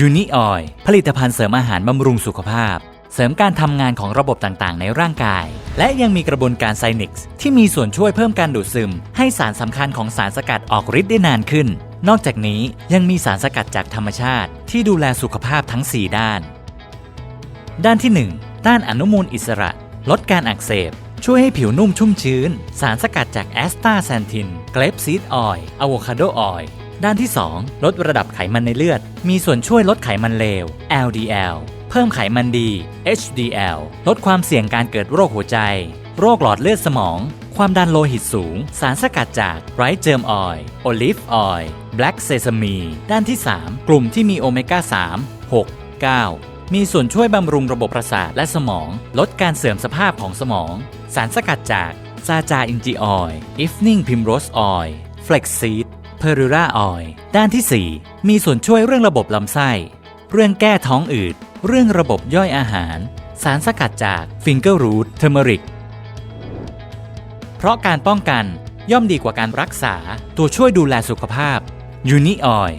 ยูนิออยผลิตภัณฑ์เสริมอาหารบำรุงสุขภาพ เสริมการทำงานของระบบต่างๆ ในร่างกาย และยังมีกระบวนการไซนิกส์ที่มีส่วนช่วยเพิ่มการดูดซึม ให้สารสำคัญของสารสกัดออกฤทธิ์ได้นานขึ้น นอกจากนี้ยังมีสารสกัดจากธรรมชาติ ที่ดูแลสุขภาพทั้ง 4 ด้าน ด้านที่ 1 ต้านอนุมูลอิสระ ลดการอักเสบช่วยให้ผิวนุ่มชุ่มชื้น สารสกัดจากแอสตาแซนทิน เกรปซีดออยล์อะโวคาโดออยล์ ด้านที่ 2 ลดระดับไขมันในเลือด มีส่วนช่วยลดไขมันเลว LDL เพิ่มไขมันดี HDL ลดความเสี่ยงการเกิดโรคหัวใจ โรคหลอดเลือดสมอง ความดันโลหิตสูง สารสกัดจากไรซ์เจิมออยล์โอลิฟออยล์แบล็กเซซามีด้านที่ 3 กลุ่มที่มีโอเมก้า 3 6 9มีส่วนช่วยบำรุงระบบประสาทและสมอง ลดการเสื่อมสภาพของสมอง สารสกัดจาก ซาจาอินจิออยล์อิฟนิงพิมโรสออยล์เฟล็กซีด เพอรูราออยล์ด้านที่ 4 มีส่วนช่วยเรื่องระบบลำไส้ เรื่องแก้ท้องอืด เรื่องระบบย่อยอาหาร สารสกัดจากฟิงเกอร์รูทเทอร์มริก เพราะการป้องกันย่อมดีกว่าการรักษาตัวช่วยดูแลสุขภาพยูนิออย